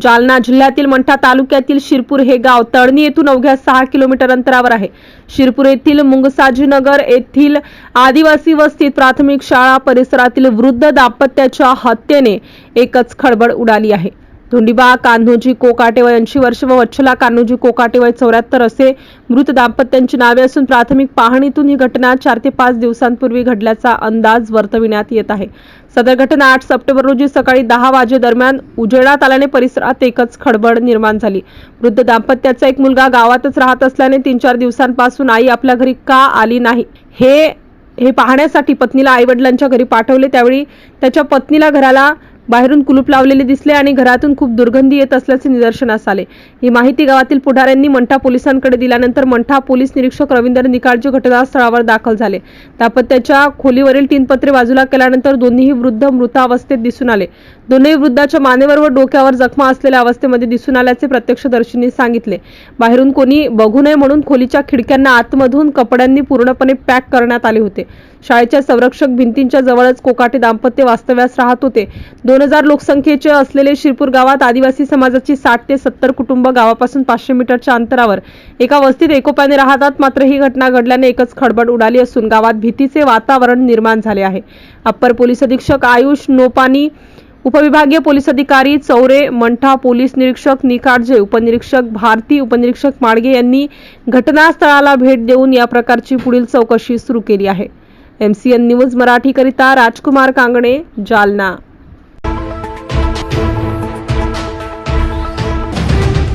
जालना जिल्ह्यातील मंठा तालुक्यातील शिरपूर हे गाव तळणी येथून अवघ्या सहा किलोमीटर अंतरावर आहे. शिरपूर येथील मुंगसाजीनगर येथील आदिवासी वस्तीत प्राथमिक शाळा परिसरातील वृद्ध दाम्पत्याच्या हत्येने एकच खळबळ उडाली आहे. धुंडीबा कान्होजी कोकाटे वय ऐंशी वर्ष व वच्छला कान्होजी कोकाटे वय चौऱ्याहत्तर असे मृत दाम्पत्यांची नावे असून प्राथमिक पाहणीतून ही घटना चार ते पाच दिवसांपूर्वी घडल्याचा अंदाज वर्तविण्यात येत आहे. सदर घटना आठ सप्टेंबर रोजी सकाळी दहा वाजेदरम्यान उजेडात आल्याने परिसरात एकच खडबड निर्माण झाली. वृद्ध दाम्पत्याचा एक मुलगा गावातच राहत असल्याने तीन चार दिवसांपासून आई आपल्या घरी का आली नाही? हे हे पाहण्यासाठी पत्नीला आईवडिलांच्या घरी पाठवले. त्यावेळी त्याच्या पत्नीला घराला बाहेरून कुलूप लावलेले दिसले आणि घरातून खूप दुर्गंधी येत असल्याचे निदर्शनास आले. ही माहिती गावातील पुढाऱ्यांनी मंठा पोलिसांकडे दिल्यानंतर मंठा पोलीस निरीक्षक रवींद्र निकाळजे घटनास्थळावर दाखल झाले. दापत्याच्या खोलीवरील तीन पत्रे बाजूला केल्यानंतर दोन्हीही वृद्ध मृतावस्थेत दिसून आले. दोन्ही वृद्धाच्या मानेवर व डोक्यावर जखमा असलेल्या अवस्थेमध्ये दिसून आल्याचे प्रत्यक्षदर्शींनी सांगितले. बाहेरून कोणी बघू नये म्हणून खोलीच्या खिडक्यांना आतमधून कपड्यांनी पूर्णपणे पॅक करण्यात आले होते. शाळेच्या संरक्षक भिंतींच्या जवळच कोकाटे दाम्पत्य वास्तव्यास राहत होते. दोन हजार लोकसंख्येचे असलेले शिरपूर गावात आदिवासी समाजाची साठ ते सत्तर कुटुंब गावापासून पाचशे मीटरच्या अंतरावर. एका वस्तीत एकोप्याने राहतात मात्र ही घटना घडल्याने एकच खडबड उडाली असून गावात भीतीचे वातावरण निर्माण झाले आहे. अप्पर पोलीस अधीक्षक आयुष नोपानी उपविभागीय पोलीस अधिकारी चौरे मंठा पोलीस निरीक्षक निकाडजे उपनिरीक्षक भारती उपनिरीक्षक माडगे यांनी घटनास्थळाला भेट देऊन या प्रकारची पुढील चौकशी सुरू केली आहे. एमसीएन न्यूज मराठीकरिता राजकुमार कांगणे जालना.